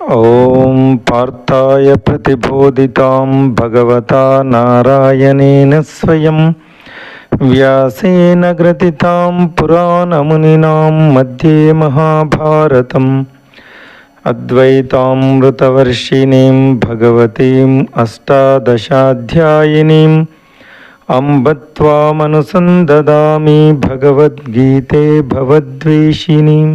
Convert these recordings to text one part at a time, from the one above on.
ॐ पार्थाय प्रतिबोधितां भगवता नारायणेन स्वयं व्यासेन ग्रथितां पुराणमुनिनां मध्ये महाभारतम् अद्वैतामृतवर्षिणीं भगवतीम् अष्टादशाध्यायिनीम् अम्ब त्वामनुसन्ददामि भगवद्गीते भवद्वेषिणीम्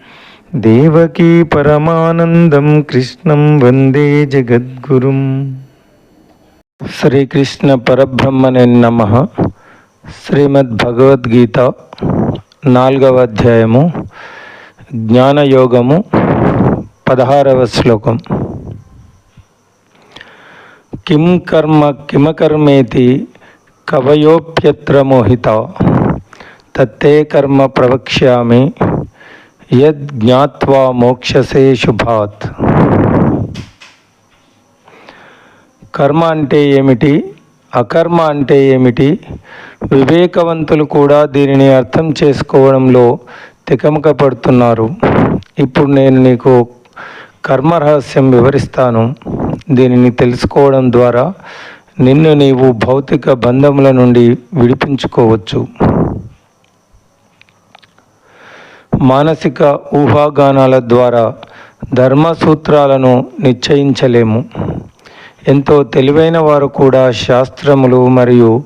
దేవకీ పరమానందం కృష్ణం వందే జగద్గురుం. శ్రీకృష్ణ పరబ్రహ్మనే నమ. శ్రీమద్ భగవద్గీత నాలుగవ అధ్యాయము జ్ఞానయోగము పదహారవ శ్లోకం. కిం కర్మ కిమకర్మేతి కవయోప్యత్ర మోహిత. తత్తే కర్మ ప్రవక్ష్యామి. యద్ జ్ఞాత్వా మోక్షసే శుభాత్. కర్మ అంటే ఏమిటి? అకర్మ అంటే ఏమిటి? వివేకవంతులు కూడా దీనిని అర్థం చేసుకోవడంలో తికమక పడుతున్నారు ఇప్పుడు నేను నీకు కర్మ రహస్యం వివరిస్తాను. దీనిని తెలుసుకోవడం ద్వారా నిన్ను నీవు భౌతిక బంధముల నుండి విడిపించుకోవచ్చు. మానసిక ఊహాగానాల ద్వారా ధర్మ సూత్రాలను నిశ్చయించలేము. ఎంతో తెలివైన వారు కూడా శాస్త్రములు మరియు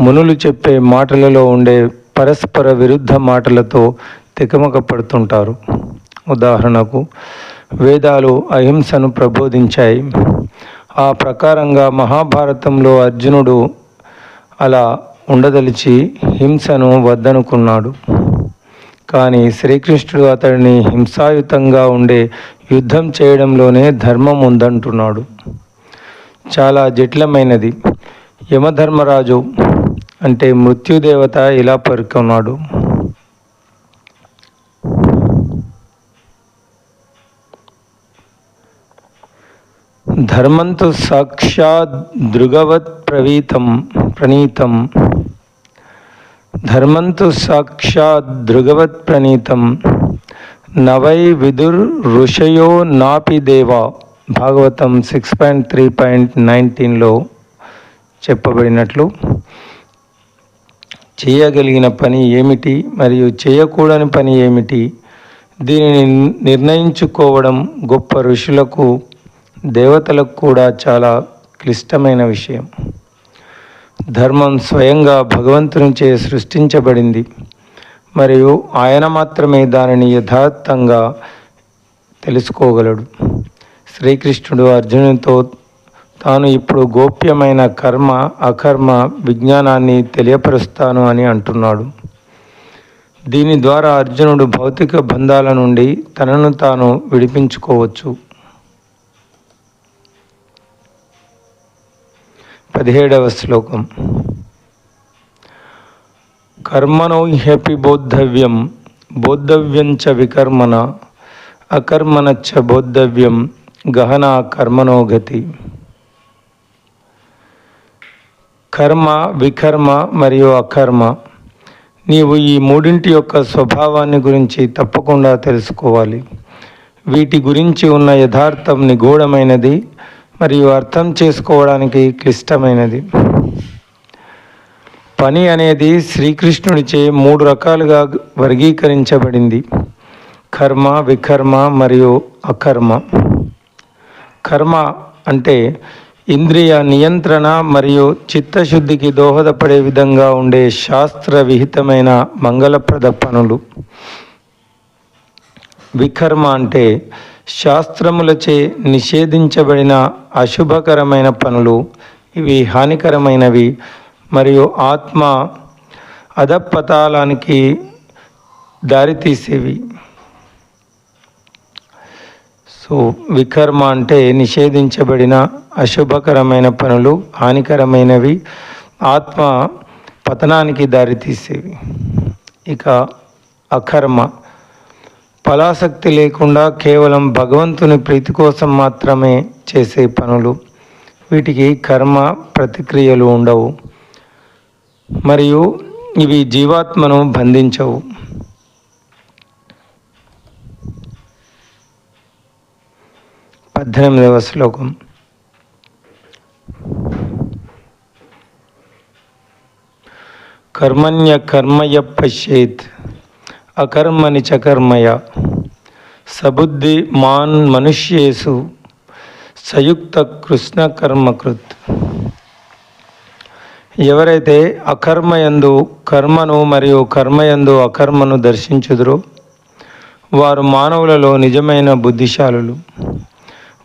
మునులు చెప్పే మాటలలో ఉండే పరస్పర విరుద్ధ మాటలతో తికమక పడుతుంటారు ఉదాహరణకు వేదాలు అహింసను ప్రబోధించాయి. ఆ ప్రకారంగా మహాభారతంలో అర్జునుడు అలా ఉండదలిచి హింసను వద్దనుకున్నాడు. కానీ శ్రీకృష్ణుడు అతడిని హింసాయుతంగా ఉండే యుద్ధం చేయడంలోనే ధర్మం ఉందంటున్నాడు. చాలా జటిలమైనది. యమధర్మరాజు అంటే మృత్యుదేవత ఇలా పేర్కొన్నాడు. ధర్మంతు సాక్షాత్ దృగవత్ ప్రవీతం ప్రణీతం ధర్మంతు సాక్షాత్ దృగవత్ ప్రణీతం. నవై విదుర్ ఋషయో నాపి దేవా. Bhagavatam six point three point నైన్టీన్లో చెప్పబడినట్లు. చేయగలిగిన పని ఏమిటి మరియు చేయకూడని పని ఏమిటి? దీనిని నిర్ణయించుకోవడం గొప్ప ఋషులకు దేవతలకు కూడా చాలా క్లిష్టమైన విషయం. ధర్మం స్వయంగా భగవంతునిచే సృష్టించబడింది. మరియు ఆయన మాత్రమే దానిని యథార్థంగా తెలుసుకోగలడు. శ్రీకృష్ణుడు అర్జునునితో తాను ఇప్పుడు గోప్యమైన కర్మ అకర్మ విజ్ఞానాన్ని తెలియపరుస్తాను అని అంటున్నాడు. దీని ద్వారా అర్జునుడు భౌతిక బంధాల నుండి తనను తాను విడిపించుకోవచ్చు. పదిహేడవ శ్లోకం. కర్మణో హ్యపి బోద్ధవ్యం బోద్ధవ్యం చ వికర్మణ అకర్మణ చ బోద్ధవ్యం గహన కర్మనో గతి. కర్మ వికర్మ మరియు అకర్మ నీవు ఈ మూడింటి యొక్క స్వభావాన్ని గురించి తప్పకుండా తెలుసుకోవాలి. వీటి గురించి ఉన్న యథార్థం నిగూఢమైనది మరియు అర్థం చేసుకోవడానికి క్లిష్టమైనది. పని అనేది శ్రీకృష్ణుడిచే మూడు రకాలుగా వర్గీకరించబడింది. కర్మ వికర్మ మరియు అకర్మ. కర్మ అంటే ఇంద్రియ నియంత్రణ మరియు చిత్తశుద్ధికి దోహదపడే విధంగా ఉండే శాస్త్ర విహితమైన మంగళప్రద పనులు. వికర్మ అంటే శాస్త్రములచే నిషేధించబడిన అశుభకరమైన పనులు. ఇవి హానికరమైనవి. మరియు ఆత్మ అధపతాలానికి దారితీసేవి. సో వికర్మ అంటే నిషేధించబడిన అశుభకరమైన పనులు హానికరమైనవి. ఆత్మ పతనానికి దారితీసేవి. ఇక అకర్మ. ఫలాసక్తి లేకుండా కేవలం భగవంతుని ప్రీతి కోసం మాత్రమే చేసే పనులు. వీటికి కర్మ ప్రతిక్రియలు ఉండవు. మరియు ఇవి జీవాత్మను బంధించవు. పద్దెనిమిదవ శ్లోకం. కర్మణ్య కర్మయ పశ్యేత్ అకర్మని చకర్మయ సబుద్ధి మాన్ మనుష్యేసు సయుక్త కృష్ణ కర్మకృత్. ఎవరైతే అకర్మయందు కర్మను మరియు కర్మయందు అకర్మను దర్శించుదురో వారు మానవులలో నిజమైన బుద్ధిశాలులు.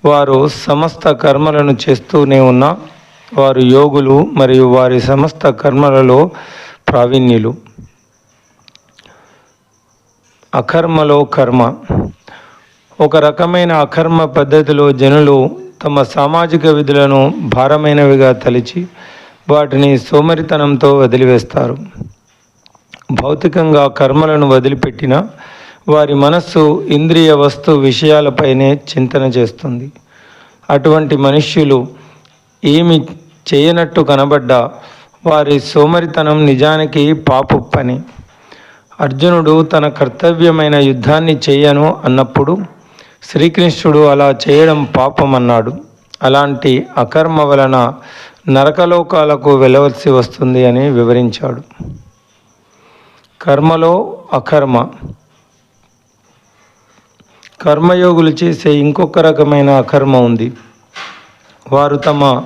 వారు సమస్త కర్మలను చేస్తూనే ఉన్న వారు యోగులు మరియు వారి సమస్త కర్మలలో ప్రావీణ్యులు. అకర్మలో కర్మ. ఒక రకమైన అకర్మ పద్ధతిలో జనులు తమ సామాజిక విధులను భారమైనవిగా తలిచి వాటిని సోమరితనంతో వదిలివేస్తారు. భౌతికంగా కర్మలను వదిలిపెట్టిన వారి మనస్సు ఇంద్రియ వస్తు విషయాలపైనే చింతన చేస్తుంది. అటువంటి మనుష్యులు ఏమి చేయనట్టు కనబడ్డా వారి సోమరితనం నిజానికి పాపు పని. అర్జునుడు తన కర్తవ్యమైన యుద్ధాన్ని చేయను అన్నప్పుడు శ్రీకృష్ణుడు అలా చేయడం పాపం అన్నాడు అలాంటి అకర్మ వలన నరకలోకాలకు వెళ్ళవలసి వస్తుంది అని వివరించాడు. కర్మలో అకర్మ. కర్మయోగులు చేసే ఇంకొక రకమైన అకర్మ ఉంది. వారు తమ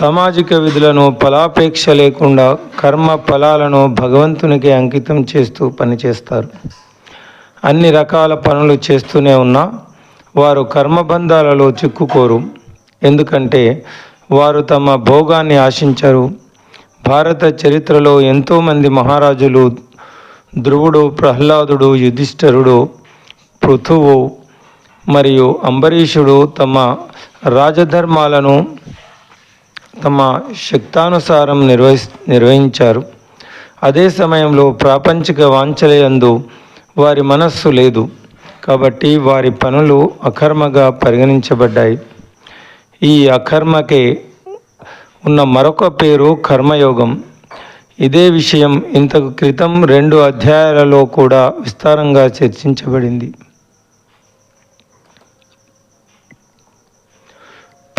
సామాజిక విధులను ఫలాపేక్ష లేకుండా కర్మ ఫలాలను భగవంతునికి అంకితం చేస్తూ పనిచేస్తారు. అన్ని రకాల పనులు చేస్తూనే ఉన్నా వారు కర్మబంధాలలో చిక్కుకోరు. ఎందుకంటే వారు తమ భోగాన్ని ఆశించరు. భారత చరిత్రలో ఎంతోమంది మహారాజులు ధ్రువుడు ప్రహ్లాదుడు యుధిష్ఠరుడు పృథువు మరియు అంబరీషుడు తమ రాజధర్మాలను తమ శక్తానుసారం నిర్వహి నిర్వహించారు. అదే సమయంలో ప్రాపంచిక వాంఛలయందు వారి మనస్సు లేదు. కాబట్టి వారి పనులు అకర్మగా పరిగణించబడ్డాయి. ఈ అకర్మకే ఉన్న మరొక పేరు కర్మయోగం. ఇదే విషయం ఇంతకు క్రితం రెండు అధ్యాయాలలో కూడా విస్తారంగా చర్చించబడింది.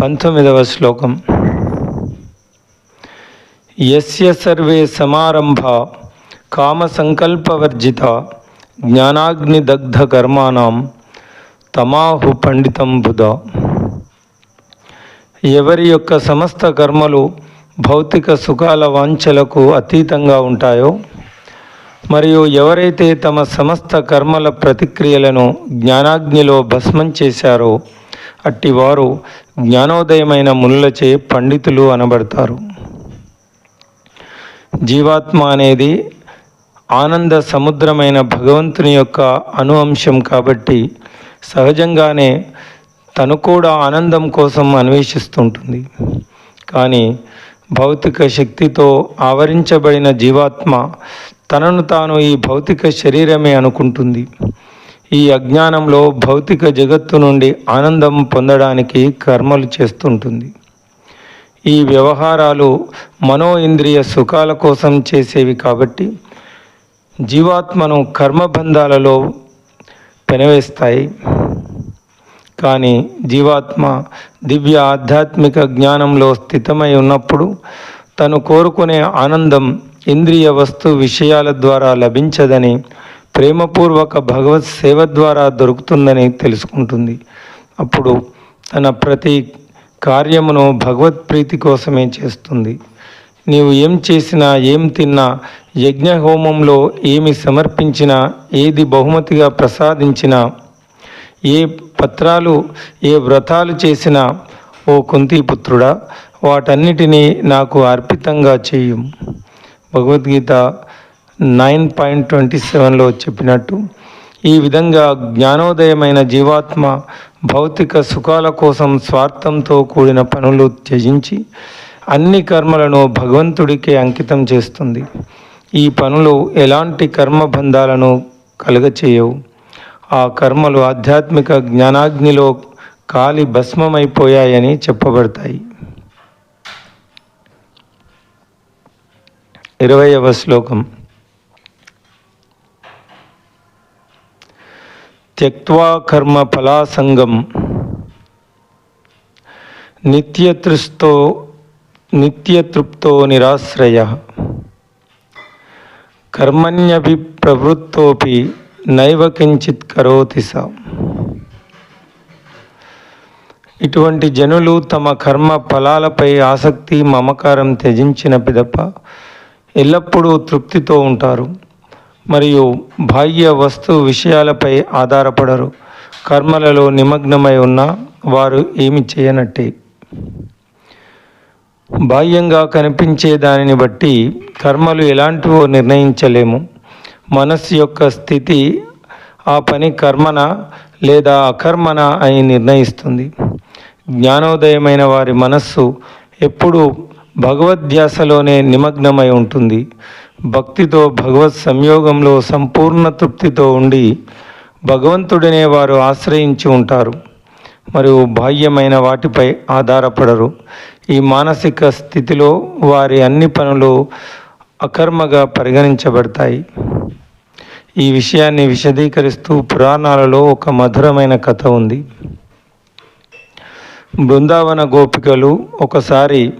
పంతొమ్మిదవ శ్లోకం. యస్య సర్వే సమారంభ కామసంకల్పవర్జిత జ్ఞానాగ్నిదగ్ధ కర్మాణం తమాహు పండితం బుధ. ఎవరి యొక్క సమస్త కర్మలు భౌతిక సుఖాల వాంఛలకు అతీతంగా ఉంటాయో మరియు ఎవరైతే తమ సమస్త కర్మల ప్రతిక్రియలను జ్ఞానాగ్నిలో భస్మం చేశారో అట్టివారు జ్ఞానోదయమైన మునులచే పండితులు అనబడతారు. జీవాత్మ అనేది ఆనంద సముద్రమైన భగవంతుని యొక్క అను అంశం కాబట్టి సహజంగానే తను కూడా ఆనందం కోసం అన్వేషిస్తుంటుంది. కానీ భౌతిక శక్తితో ఆవరించబడిన జీవాత్మ తనను తాను ఈ భౌతిక శరీరమే అనుకుంటుంది. ఈ అజ్ఞానంలో భౌతిక జగత్తు నుండి ఆనందం పొందడానికి కర్మలు చేస్తుంటుంది. ఈ వ్యవహారాలు మనో ఇంద్రియ సుఖాల కోసం చేసేవి కాబట్టి జీవాత్మను కర్మబంధాలలో పెనవేస్తాయి. కానీ జీవాత్మ దివ్య ఆధ్యాత్మిక జ్ఞానంలో స్థితమై ఉన్నప్పుడు తను కోరుకునే ఆనందం ఇంద్రియ వస్తు విషయాల ద్వారా లభించదని ప్రేమపూర్వక భగవత్ సేవ ద్వారా దొరుకుతుందని తెలుసుకుంటుంది. అప్పుడు తన ప్రతి కార్యమును భగవత్ప్రీతి కోసమే చేస్తుంది. నీవు ఏం చేసినా ఏం తిన్నా యజ్ఞ హోమంలో ఏమి సమర్పించినా ఏది బహుమతిగా ప్రసాదించినా ఏ పత్రాలు ఏ వ్రతాలు చేసినా ఓ కుంతిపుత్రుడా వాటన్నిటినీ నాకు అర్పితంగా చేయు భగవద్గీత నైన్ పాయింట్ ట్వంటీ సెవెన్లో చెప్పినట్టు ఈ విధంగా జ్ఞానోదయమైన జీవాత్మ భౌతిక సుఖాల కోసం స్వార్థంతో కూడిన పనులు త్యజించి అన్ని కర్మలను భగవంతుడికే అంకితం చేస్తుంది. ఈ పనులు ఎలాంటి కర్మబంధాలను కలుగచేయవు. ఆ కర్మలు ఆధ్యాత్మిక జ్ఞానాగ్నిలో కాలి భస్మమైపోయాయని చెప్పబడతాయి. ఇరవయవ శ్లోకం. త్యక్వా కర్మ ఫలాసంగం నిత్యతృస్తో నిత్యతృప్తో నిరాశ్రయ కర్మణ్యభి ప్రవృత్తోపి నైవ కించిత్ కరోతి స ఇటువంటి జనులు తమ కర్మ ఫలాలపై ఆసక్తి మమకారం త్యజించిన పిదప ఎల్లప్పుడూ తృప్తితో ఉంటారు మరియు బాహ్య వస్తు విషయాలపై ఆధారపడరు. కర్మలలో నిమగ్నమై ఉన్న వారు ఏమి చేయనట్టే. బాహ్యంగా కనిపించే దానిని బట్టి కర్మలు ఎలాంటివో నిర్ణయించలేము. మనస్సు యొక్క స్థితి ఆ పని కర్మన లేదా అకర్మన అని నిర్ణయిస్తుంది. జ్ఞానోదయమైన వారి మనస్సు ఎప్పుడూ భగవద్ధ్యాసలోనే నిమగ్నమై ఉంటుంది. భక్తితో భగవత్ సంయోగంలో సంపూర్ణ తృప్తితో ఉండి భగవంతుడినే వారు ఆశ్రయించి ఉంటారు. మరియు బాహ్యమైన వాటిపై ఆధారపడరు. ఈ మానసిక స్థితిలో వారి అన్ని పనులు అకర్మగా పరిగణించబడతాయి. ఈ విషయాన్ని విశదీకరిస్తూ పురాణాలలో ఒక మధురమైన కథ ఉంది. బృందావన గోపికలు ఒకసారి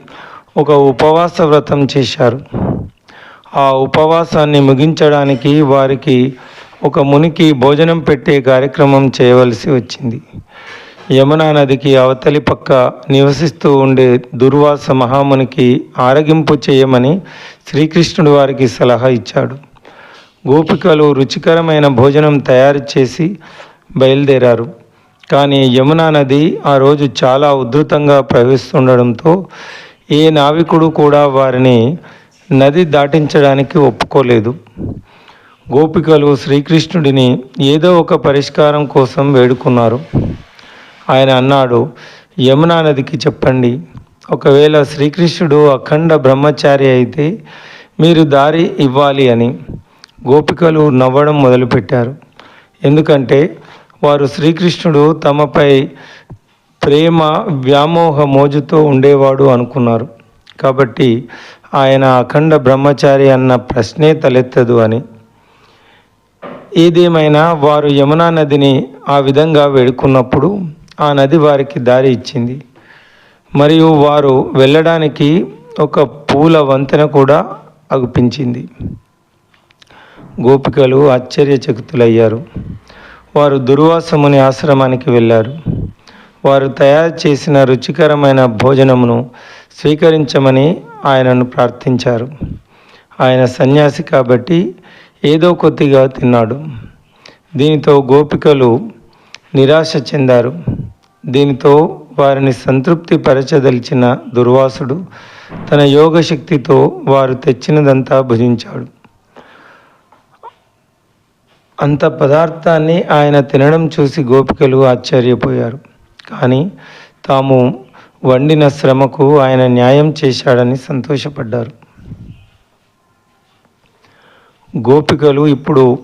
ఒక ఉపవాస వ్రతం చేశారు. ఆ ఉపవాసాన్ని ముగించడానికి వారికి ఒక మునికి భోజనం పెట్టే కార్యక్రమం చేయవలసి వచ్చింది. యమునా నదికి అవతలి పక్క నివసిస్తూ ఉండే దుర్వాస మహామునికి ఆరగింపు చేయమని శ్రీకృష్ణుడు వారికి సలహా ఇచ్చాడు. గోపికలు రుచికరమైన భోజనం తయారు చేసి బయలుదేరారు. కానీ యమునా నది ఆ రోజు చాలా ఉధృతంగా ప్రవహిస్తుండడంతో ఏ నావికుడు కూడా వారిని నది దాటించడానికి ఒప్పుకోలేదు. గోపికలు శ్రీకృష్ణుడిని ఏదో ఒక పరిష్కారం కోసం వేడుకున్నారు. ఆయన అన్నాడు యమునా నదికి చెప్పండి. ఒకవేళ శ్రీకృష్ణుడు అఖండ బ్రహ్మచారి అయితే మీరు దారి ఇవ్వాలి అని గోపికలు నవ్వడం మొదలుపెట్టారు. ఎందుకంటే వారు శ్రీకృష్ణుడు తమపై ప్రేమ వ్యామోహ మోజుతో ఉండేవాడు అనుకున్నారు. కాబట్టి ఆయన అఖండ బ్రహ్మచారి అన్న ప్రశ్నే తలెత్తదు అని. ఏదేమైనా వారు యమునా నదిని ఆ విధంగా వేడుకున్నప్పుడు ఆ నది వారికి దారి ఇచ్చింది. మరియు వారు వెళ్ళడానికి ఒక పూల వంతెన కూడా అగుపించింది. గోపికలు ఆశ్చర్యచకితులయ్యారు. వారు దుర్వాసముని ఆశ్రమానికి వెళ్ళారు. వారు తయారు చేసిన రుచికరమైన భోజనమును స్వీకరించమని ఆయనను ప్రార్థించారు. ఆయన సన్యాసి కాబట్టి ఏదో కొద్దిగా తిన్నాడు. దీనితో గోపికలు నిరాశ చెందారు. దీనితో వారిని సంతృప్తి పరచదలిచిన దుర్వాసుడు తన యోగ శక్తితో వారు తెచ్చినదంతా భుజించాడు. అంత పదార్థాన్ని ఆయన తినడం చూసి గోపికలు ఆశ్చర్యపోయారు. కానీ తాము వండిన శ్రమకు ఆయన న్యాయం చేశాడని సంతోషపడ్డారు. గోపికలు ఇప్పుడు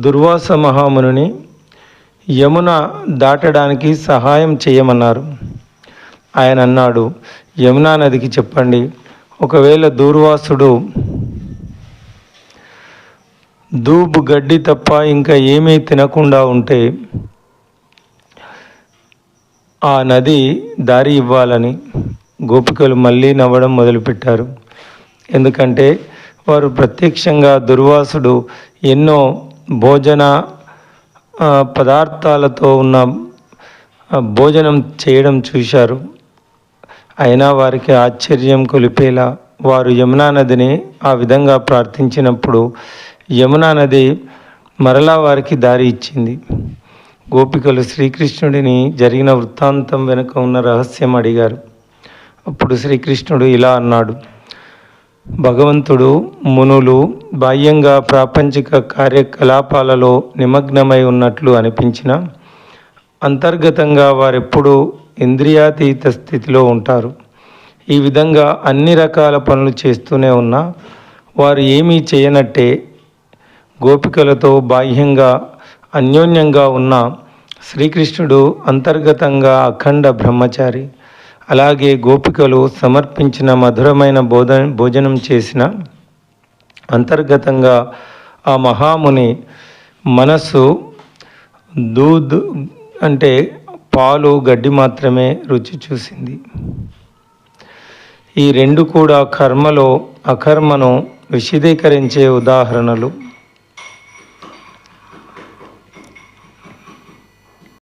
దుర్వాస మహాముని యమున దాటడానికి సహాయం చేయమన్నారు. ఆయన అన్నాడు యమునా నదికి చెప్పండి. ఒకవేళ దూర్వాసుడు దూబు గడ్డి తప్ప ఇంకా ఏమీ తినకుండా ఉంటే ఆ నది దారి ఇవ్వాలని గోపికలు మళ్ళీ నవ్వడం మొదలుపెట్టారు. ఎందుకంటే వారు ప్రత్యక్షంగా దుర్వాసుడు ఎన్నో భోజన పదార్థాలతో ఉన్న భోజనం చేయడం చూశారు. అయినా వారికి ఆశ్చర్యం కొలిపేలా వారు యమునా నదిని ఆ విధంగా ప్రార్థించినప్పుడు యమునా నది మరలా వారికి దారి ఇచ్చింది. గోపికలు శ్రీకృష్ణుడిని జరిగిన వృత్తాంతం వెనుక ఉన్న రహస్యం అడిగారు. అప్పుడు శ్రీకృష్ణుడు ఇలా అన్నాడు. భగవంతుడు మునులు బాహ్యంగా ప్రాపంచిక కార్యకలాపాలలో నిమగ్నమై ఉన్నట్లు అనిపించిన అంతర్గతంగా వారెప్పుడూ ఇంద్రియాతీత స్థితిలో ఉంటారు. ఈ విధంగా అన్ని రకాల పనులు చేస్తూనే ఉన్నా వారు ఏమీ చేయనట్టే గోపికలతో బాహ్యంగా అన్యోన్యంగా ఉన్న శ్రీకృష్ణుడు అంతర్గతంగా అఖండ బ్రహ్మచారి. అలాగే గోపికలు సమర్పించిన మధురమైన బోధ భోజనం చేసిన అంతర్గతంగా ఆ మహాముని మనస్సు దూద్ అంటే పాలు గడ్డి మాత్రమే రుచి చూసింది. ఈ రెండు కూడా కర్మలో అకర్మను విశదీకరించే ఉదాహరణలు.